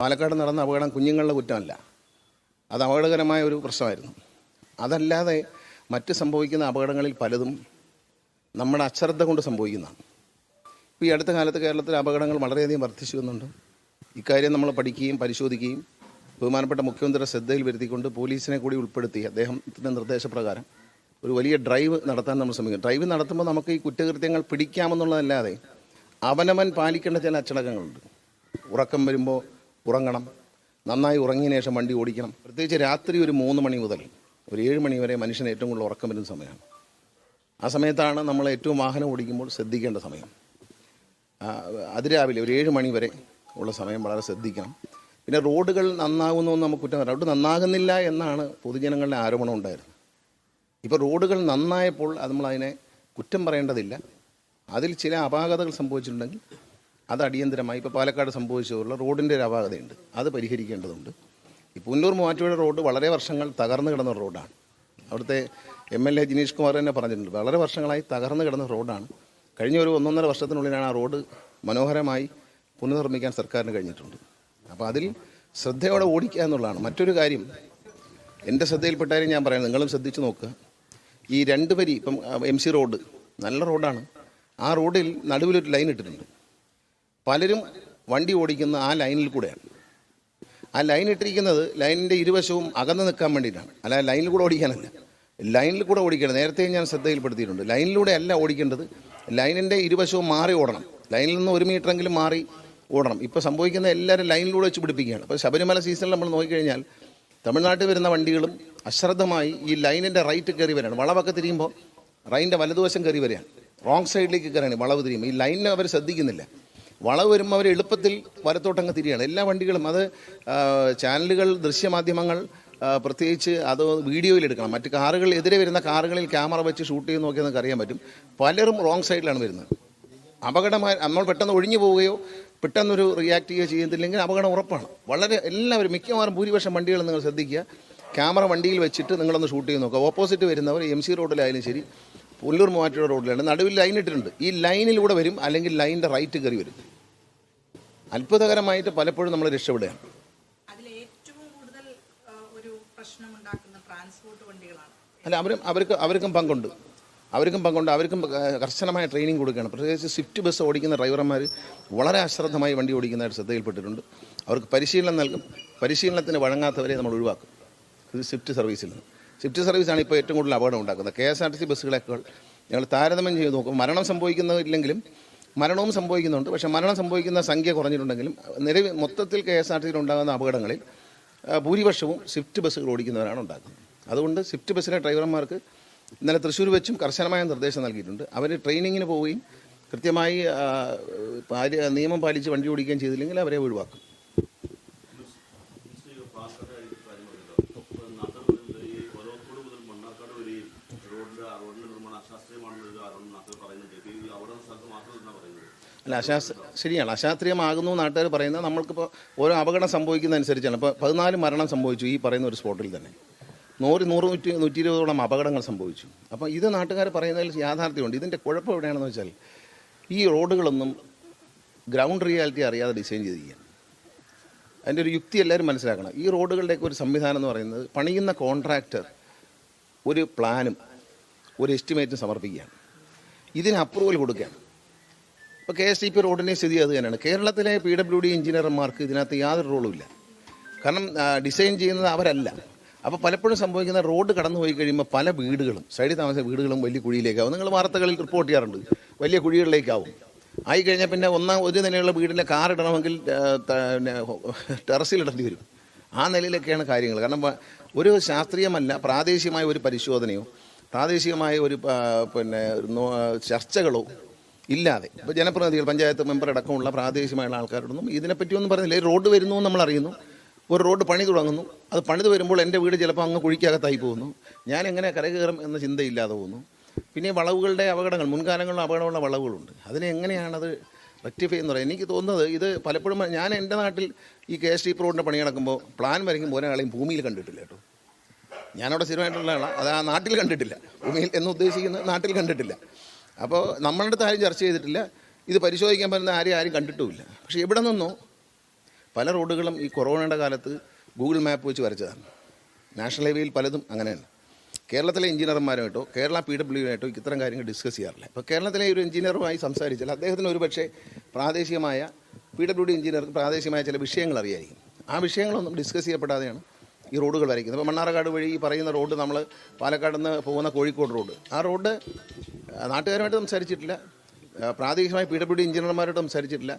പാലക്കാട് നടന്ന അപകടം കുഞ്ഞുങ്ങളുടെ കുറ്റമല്ല. അത് അപകടകരമായ ഒരു പ്രശ്നമായിരുന്നു. അതല്ലാതെ മറ്റ് സംഭവിക്കുന്ന അപകടങ്ങളിൽ പലതും നമ്മുടെ അശ്രദ്ധ കൊണ്ട് സംഭവിക്കുന്നതാണ്. ഇപ്പോൾ ഈ അടുത്ത കാലത്ത് കേരളത്തിലെ അപകടങ്ങൾ വളരെയധികം വർദ്ധിച്ചു വന്നുണ്ട് ഇക്കാര്യം നമ്മൾ പഠിക്കുകയും പരിശോധിക്കുകയും ബഹുമാനപ്പെട്ട മുഖ്യമന്ത്രിയുടെ ശ്രദ്ധയിൽ വരുത്തിക്കൊണ്ട് പോലീസിനെ കൂടി ഉൾപ്പെടുത്തി അദ്ദേഹത്തിന്റെ നിർദ്ദേശപ്രകാരം ഒരു വലിയ ഡ്രൈവ് നടത്താൻ നമ്മൾ ശ്രമിക്കും ഡ്രൈവ് നടത്തുമ്പോൾ നമുക്ക് ഈ കുറ്റകൃത്യങ്ങൾ പിടിക്കാമെന്നുള്ളതല്ലാതെ അവനവൻ പാലിക്കേണ്ട ചില അച്ചടക്കങ്ങളുണ്ട്. ഉറക്കം വരുമ്പോൾ ഉറങ്ങണം. നന്നായി ഉറങ്ങിയ ശേഷം വണ്ടി ഓടിക്കണം. പ്രത്യേകിച്ച് രാത്രി ഒരു മൂന്ന് മണി മുതൽ ഒരു ഏഴ് മണി വരെ മനുഷ്യന് ഏറ്റവും കൂടുതൽ ഉറക്കം വരുന്ന സമയമാണ്. ആ സമയത്താണ് നമ്മൾ ഏറ്റവും വാഹനം ഓടിക്കുമ്പോൾ ശ്രദ്ധിക്കേണ്ട സമയം. അതിരാവിലെ ഒരു ഏഴ് മണി വരെ ഉള്ള സമയം വളരെ ശ്രദ്ധിക്കണം. പിന്നെ റോഡുകൾ നന്നാകുന്നു നമുക്ക് കുറ്റം പറയാം. റോഡ് നന്നാകുന്നില്ല എന്നാണ് പൊതുജനങ്ങളുടെ ആരോപണം ഉണ്ടായിരുന്നത്. ഇപ്പോൾ റോഡുകൾ നന്നായപ്പോൾ അത് നമ്മളതിനെ കുറ്റം പറയേണ്ടതില്ല. അതിൽ ചില അപാകതകൾ സംഭവിച്ചിട്ടുണ്ടെങ്കിൽ അത് അടിയന്തരമായി ഇപ്പോൾ പാലക്കാട് സംഭവിച്ചതുള്ള റോഡിന്റെ ഒരു അപാകതയുണ്ട്. അത് പരിഹരിക്കേണ്ടതുണ്ട്. ഈ പുന്നൂർ മൂവാറ്റുപുഴ റോഡ് വളരെ വർഷങ്ങൾ തകർന്നു കിടന്ന റോഡാണ്. അവിടുത്തെ M L A Jineesh Kumar തന്നെ പറഞ്ഞിട്ടുണ്ട് വളരെ വർഷങ്ങളായി തകർന്നു കിടന്ന റോഡാണ്. കഴിഞ്ഞ ഒരു ഒന്നൊന്നര വർഷത്തിനുള്ളിലാണ് ആ റോഡ് മനോഹരമായി പുനർനിർമ്മിക്കാൻ സർക്കാരിന് കഴിഞ്ഞിട്ടുണ്ട്. അപ്പോൾ അതിൽ ശ്രദ്ധയോടെ ഓടിക്കുക എന്നുള്ളതാണ്. മറ്റൊരു കാര്യം എന്റെ ശ്രദ്ധയിൽപ്പെട്ടാലും ഞാൻ പറയാം നിങ്ങളും ശ്രദ്ധിച്ചു നോക്കുക ഈ രണ്ട് വരി ഇപ്പം എം സി റോഡ് നല്ല റോഡാണ്. ആ റോഡിൽ നടുവിലൊരു ലൈൻ ഇട്ടിട്ടുണ്ട്. പലരും വണ്ടി ഓടിക്കുന്ന ആ ലൈനിൽ കൂടെയാണ്. ആ ലൈൻ ഇട്ടിരിക്കുന്നത് ലൈനിന്റെ ഇരുവശവും അകന്ന് നിൽക്കാൻ വേണ്ടിയിട്ടാണ്. അല്ല ലൈനിൽ കൂടെ ഓടിക്കാനല്ല. ലൈനിൽ കൂടെ ഓടിക്കണം നേരത്തെ ഞാൻ ശ്രദ്ധയിൽപ്പെടുത്തിയിട്ടുണ്ട്. ലൈനിലൂടെ അല്ല ഓടിക്കേണ്ടത്. ലൈനിന്റെ ഇരുവശവും മാറി ഓടണം. ലൈനിൽ നിന്ന് ഒരു മീറ്ററെങ്കിലും മാറി ഓടണം. ഇപ്പോൾ സംഭവിക്കുന്ന എല്ലാവരും ലൈനിലൂടെ വെച്ച് പിടിപ്പിക്കുകയാണ്. അപ്പോൾ ശബരിമല സീസണിൽ നമ്മൾ നോക്കിക്കഴിഞ്ഞാൽ തമിഴ്നാട്ടിൽ വരുന്ന വണ്ടികളും അശ്രദ്ധമായി ഈ ലൈനിന്റെ റൈറ്റ് കയറി വരികയാണ് വളവൊക്കെ തിരിയുമ്പോൾ റൈന്റെ വലതുവശം കയറി വരികയാണ്. റോങ് സൈഡിലേക്ക് കയറിയാണ് വളവ് തിരിയുമ്പോൾ. ഈ ലൈനിനെ അവർ ശ്രദ്ധിക്കുന്നില്ല. വളവ് വരുമ്പോൾ അവർ എളുപ്പത്തിൽ വലത്തോട്ടങ്ങ് തിരിയാണ്. എല്ലാ വണ്ടികളും അത് ചാനലുകൾ ദൃശ്യമാധ്യമങ്ങൾ പ്രത്യേകിച്ച് അത് വീഡിയോയിൽ എടുക്കണം. മറ്റ് കാറുകൾ എതിരെ വരുന്ന കാറുകളിൽ ക്യാമറ വെച്ച് ഷൂട്ട് ചെയ്ത് നോക്കിയാൽ അറിയാൻ പറ്റും. പലരും റോങ് സൈഡിലാണ് വരുന്നത്. അപകടമായി നമ്മൾ പെട്ടെന്ന് ഒഴിഞ്ഞു പോവുകയോ പെട്ടെന്നൊരു റിയാക്ട് ചെയ്യുകയോ ചെയ്യുന്നില്ലെങ്കിൽ അപകടം ഉറപ്പാണ്. വളരെ എല്ലാവരും മിക്കവാറും ഭൂരിപക്ഷം വണ്ടികൾ നിങ്ങൾ ശ്രദ്ധിക്കുക. ക്യാമറ വണ്ടിയിൽ വെച്ചിട്ട് നിങ്ങളൊന്ന് ഷൂട്ട് ചെയ്ത് നോക്കുക. ഓപ്പോസിറ്റ് വരുന്നവർ എം സി റോഡിലായാലും ശരി പുല്ലൂർ മൂവാറ്റുപുഴ റോഡിലാണ് നടുവിൽ ലൈൻ ഇട്ടിട്ടുണ്ട്. ഈ ലൈനിലൂടെ വരും അല്ലെങ്കിൽ ലൈനിന്റെ റൈറ്റ് കയറി വരും. അത്ഭുതകരമായിട്ട് പലപ്പോഴും നമ്മൾ രക്ഷപ്പെടുകയാണ്. വണ്ടികളാണ്. അല്ല അവരും അവർക്ക് അവർക്കും പങ്കുണ്ട്. അവർക്കും പങ്കുണ്ട്. അവർക്കും കർശനമായ ട്രെയിനിങ് കൊടുക്കുകയാണ്. പ്രത്യേകിച്ച് സ്വിഫ്റ്റ് ബസ് ഓടിക്കുന്ന ഡ്രൈവർമാർ വളരെ അശ്രദ്ധമായി വണ്ടി ഓടിക്കുന്നതായിട്ട് ശ്രദ്ധയിൽപ്പെട്ടിട്ടുണ്ട്. അവർക്ക് പരിശീലനം നൽകും. പരിശീലനത്തിന് വഴങ്ങാത്തവരെ നമ്മൾ ഒഴിവാക്കും. ഇത് സ്വിഫ്റ്റ് സർവീസിൽ നിന്ന്. സ്വിഫ്റ്റ് സർവീസാണ് ഇപ്പോൾ ഏറ്റവും കൂടുതൽ അപകടം ഉണ്ടാക്കുന്നത്. K S R T C ബസ്സുകളേക്കാൾ ഞങ്ങൾ താരതമ്യം ചെയ്ത് നോക്കും. മരണം സംഭവിക്കുന്നില്ലെങ്കിലും മരണവും സംഭവിക്കുന്നുണ്ട്. പക്ഷേ മരണം സംഭവിക്കുന്ന സംഖ്യ കുറഞ്ഞിട്ടുണ്ടെങ്കിലും നിലവിൽ മൊത്തത്തിൽ കെ എസ് ആർ ടി സിയിൽ ഉണ്ടാകുന്ന അപകടങ്ങളിൽ ഭൂരിപക്ഷവും സ്വിഫ്റ്റ് ബസ്സുകൾ ഓടിക്കുന്നവരാണ് ഉണ്ടാക്കുന്നത്. അതുകൊണ്ട് സ്വിഫ്റ്റ് ബസ്സിലെ ഡ്രൈവർമാർക്ക് ഇന്നലെ തൃശ്ശൂർ വെച്ചും കർശനമായ നിർദ്ദേശം നൽകിയിട്ടുണ്ട്. അവർ ട്രെയിനിങ്ങിന് പോവുകയും കൃത്യമായി നിയമം പാലിച്ച് വണ്ടി ഓടിക്കുകയും ചെയ്തില്ലെങ്കിൽ അവരെ ഒഴിവാക്കും. അല്ല അശാസ് ശരിയാണ്. അശാസ്ത്രീയമാകുന്നു നാട്ടുകാർ പറയുന്നത് നമ്മൾക്കിപ്പോൾ ഓരോ അപകടം സംഭവിക്കുന്നതനുസരിച്ചാണ് ഇപ്പോൾ പതിനാല് മരണം സംഭവിച്ചു ഈ പറയുന്ന ഒരു സ്പോട്ടിൽ തന്നെ. നൂറ് നൂറ് നൂറ്റി നൂറ്റി ഇരുപതോളം അപകടങ്ങൾ സംഭവിച്ചു. അപ്പോൾ ഇത് നാട്ടുകാർ പറയുന്നതിൽ യാഥാർത്ഥ്യമുണ്ട്. ഇതിന്റെ കുഴപ്പം എവിടെയാണെന്ന് വെച്ചാൽ ഈ റോഡുകളൊന്നും ഗ്രൗണ്ട് റിയാലിറ്റി അറിയാതെ ഡിസൈൻ ചെയ്തിരിക്കുകയാണ്. അതിന്റെ ഒരു യുക്തി എല്ലാവരും മനസ്സിലാക്കണം. ഈ റോഡുകളുടെയൊക്കെ ഒരു സംവിധാനം എന്ന് പറയുന്നത് പണിയുന്ന കോൺട്രാക്ടർ ഒരു പ്ലാനും ഒരു എസ്റ്റിമേറ്റും സമർപ്പിക്കുകയാണ്. ഇതിന് അപ്രൂവൽ കൊടുക്കുകയാണ്. ഇപ്പോൾ കെ എസ് ടി പി റോഡിന്റെ സ്ഥിതി അത് തന്നെയാണ്. കേരളത്തിലെ പി ഡബ്ല്യു ഡി എഞ്ചിനീയർമാർക്ക് ഇതിനകത്ത് യാതൊരു റോളും ഇല്ല. കാരണം ഡിസൈൻ ചെയ്യുന്നത് അവരല്ല. അപ്പോൾ പലപ്പോഴും സംഭവിക്കുന്ന റോഡ് കടന്നു പോയി കഴിയുമ്പോൾ പല വീടുകളും സൈഡിൽ താമസിച്ച വീടുകളും വലിയ കുഴിയിലേക്കാവും. നിങ്ങൾ വാർത്തകളിൽ റിപ്പോർട്ട് ചെയ്യാറുണ്ട് വലിയ കുഴികളിലേക്കാവും. ആയി കഴിഞ്ഞാൽ പിന്നെ ഒന്നാം ഒരു നിലയുള്ള വീടിന്റെ കാർ ഇടണമെങ്കിൽ പിന്നെ ടെറസിൽ ഇടേണ്ടി വരും. ആ നിലയിലൊക്കെയാണ് കാര്യങ്ങൾ. കാരണം ഒരു ശാസ്ത്രീയമല്ല പ്രാദേശികമായ ഒരു പരിശോധനയോ പ്രാദേശികമായ ഒരു പിന്നെ ചർച്ചകളോ ഇല്ലാതെ. ഇപ്പോൾ ജനപ്രതിനിധികൾ പഞ്ചായത്ത് മെമ്പർ അടക്കമുള്ള പ്രാദേശികമായുള്ള ആൾക്കാരോടൊന്നും ഇതിനെപ്പറ്റിയൊന്നും പറഞ്ഞില്ല. റോഡ് വരുന്നു നമ്മൾ അറിയുന്നു. ഒരു റോഡ് പണി തുടങ്ങുന്നു. അത് പണിത് വരുമ്പോൾ എന്റെ വീട് ചിലപ്പോൾ അങ്ങ് കുഴിക്കകത്തായി പോകുന്നു. ഞാൻ എങ്ങനെ കരകയറും എന്ന ചിന്തയില്ലാതെ പോകുന്നു. പിന്നെ വളവുകളുടെ അപകടങ്ങൾ മുൻകാലങ്ങളിലും അപകടമുള്ള വളവുകളുണ്ട്. അതിനെ എങ്ങനെയാണത് റെക്ടിഫൈ എന്ന് പറയുന്നത് എനിക്ക് തോന്നുന്നത് ഇത് പലപ്പോഴും ഞാൻ എന്റെ നാട്ടിൽ ഈ കെ എസ് ടി റോഡിന്റെ പണി നടക്കുമ്പോൾ പ്ലാൻ വരയ്ക്കുമ്പോൾ ഒരാളെയും ഭൂമിയിൽ കണ്ടിട്ടില്ല കേട്ടോ. ഞാനവിടെ സ്ഥിരമായിട്ടുള്ള ആളാണ് അത് ആ നാട്ടിൽ കണ്ടിട്ടില്ല. ഭൂമിയിൽ എന്ന് ഉദ്ദേശിക്കുന്നത് നാട്ടിൽ കണ്ടിട്ടില്ല. അപ്പോൾ നമ്മളുടെ അടുത്ത് ആരും ചർച്ച ചെയ്തിട്ടില്ല. ഇത് പരിശോധിക്കാൻ പറ്റുന്ന ആരെയും ആരും കണ്ടിട്ടുമില്ല. പക്ഷേ എവിടെ നിന്നോ പല റോഡുകളും ഈ കൊറോണയുടെ കാലത്ത് ഗൂഗിൾ മാപ്പ് വെച്ച് വരച്ചതാണ്. നാഷണൽ ഹൈവേയിൽ പലതും അങ്ങനെയാണ് കേരളത്തിലെ എഞ്ചിനീയർമാരുമായിട്ടോ കേരള പി ഡബ്ല്യുമായിട്ടോ ഇത്തരം കാര്യങ്ങൾ ഡിസ്കസ് ചെയ്യാറില്ല. അപ്പോൾ കേരളത്തിലെ ഒരു എഞ്ചിനീയറുമായി സംസാരിച്ചാൽ അദ്ദേഹത്തിന് ഒരു പക്ഷേ പ്രാദേശികമായ പി ഡബ്ല്യു ഡി എഞ്ചിനീയർക്ക് പ്രാദേശികമായ ചില വിഷയങ്ങൾ അറിയായിരിക്കും. ആ വിഷയങ്ങളൊന്നും ഡിസ്കസ് ചെയ്യപ്പെടാതെയാണ് ഈ റോഡുകൾ വരയ്ക്കുന്നത്. ഇപ്പോൾ മണ്ണാർക്കാട് വഴി ഈ പറയുന്ന റോഡ് നമ്മൾ പാലക്കാട് നിന്ന് പോകുന്ന കോഴിക്കോട് റോഡ്. ആ റോഡ് നാട്ടുകാരുമായിട്ട് സംസാരിച്ചിട്ടില്ല. പ്രാദേശികമായി പി ഡബ്ല്യു ഡി എഞ്ചിനീയർമാരോട് സംസാരിച്ചിട്ടില്ല.